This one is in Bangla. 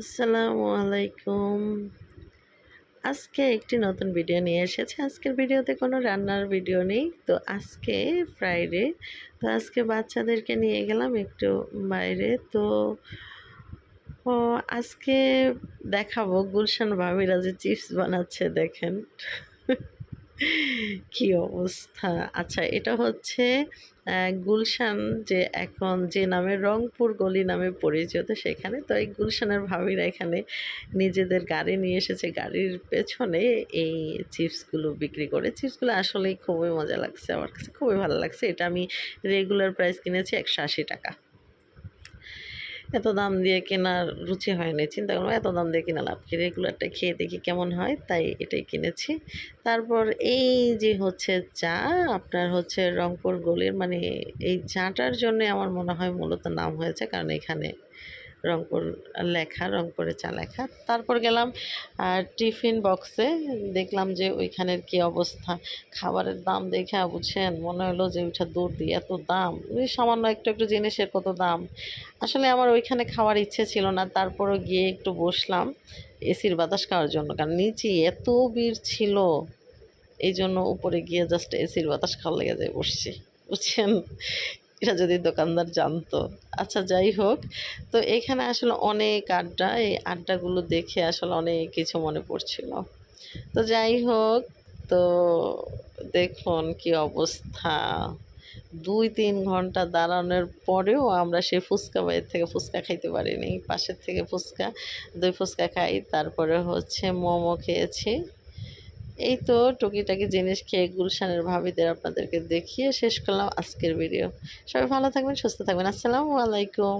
আসসালামু আলাইকুম। আজকে একটি নতুন ভিডিও নিয়ে এসেছি। আজকের ভিডিওতে কোনো রান্নার ভিডিও নেই। তো আজকে ফ্রাইডে তো আজকে বাচ্চাদেরকে নিয়ে গেলাম একটু বাইরে। তো আজকে দেখাবো গুলশান ভাবিরা যে চিপস বানাচ্ছে, দেখেন। কি অবস্থা? আচ্ছা এটা হচ্ছে গুলশান যে এখন যে নামে রংপুর গলি নামে পরিচিত সেখানে। তো এই গুলশানের ভাবিরা এখানে নিজেদের গাড়ি নিয়ে এসেছে। গাড়ির পেছনে এই চিপসগুলো বিক্রি করে। চিপসগুলো আসলেই খুবই মজা লাগছে, আমার কাছে খুবই ভালো লাগছে। এটা আমি রেগুলার প্রাইস কিনেছি একশো আশি টাকা। এত দাম দিয়ে কেনার রুচি হয়নি, চিন্তা করলাম এত দাম দিয়ে কিনা লাভ কি? রেগুলারটা খেয়ে দেখি কেমন হয়, তাই এটাই কিনেছি। তারপর এই যে হচ্ছে চা, আপনার হচ্ছে রংপুর গলির মানে এই চাটার জন্য আমার মনে হয় মূলত নাম হয়েছে, কারণ এখানে রংপুর লেখা রংপুরে চা লেখা। তারপর গেলাম টিফিন বক্সে দেখলাম যে ওইখানের কি অবস্থা। খাবারের দাম দেখে বুঝছেন, মনে হলো যে ওইটা দূর দিয়ে এত দাম। সামান্য একটু একটু জিনিসের কত দাম। আসলে আমার ওইখানে খাওয়ার ইচ্ছে ছিল না, তারপরও গিয়ে একটু বসলাম এসির বাতাস খাওয়ার জন্য। কারণ নিচে এত ভিড় ছিল এই জন্য উপরে গিয়ে জাস্ট এসির বাতাস খাওয়া লেগে যায় বসছি, বুঝছেন? এটা যদি দোকানদার জানতো। আচ্ছা যাই হোক। তো এখানে আসলে অনেক আড্ডা। এই আড্ডাগুলো দেখে আসলে অনেক কিছু মনে পড়ছিল। তো যাই হোক, তো দেখুন কি অবস্থা। দুই তিন ঘণ্টা দাঁড়ানোর পরেও আমরা সেই ফুচকা বাইরের থেকে ফুচকা খাইতে পারিনি। পাশের থেকে ফুচকা, দুই ফুচকা খাই। তারপরে হচ্ছে মোমো খেয়েছি। এই তো টুকিটাকি জিনিস খেয়ে গুলশানের ভাবিদের আপনাদেরকে দেখিয়ে শেষ করলাম আজকের ভিডিও সবাই ভালো থাকবেন, সুস্থ থাকবেন। আসসালামু আলাইকুম।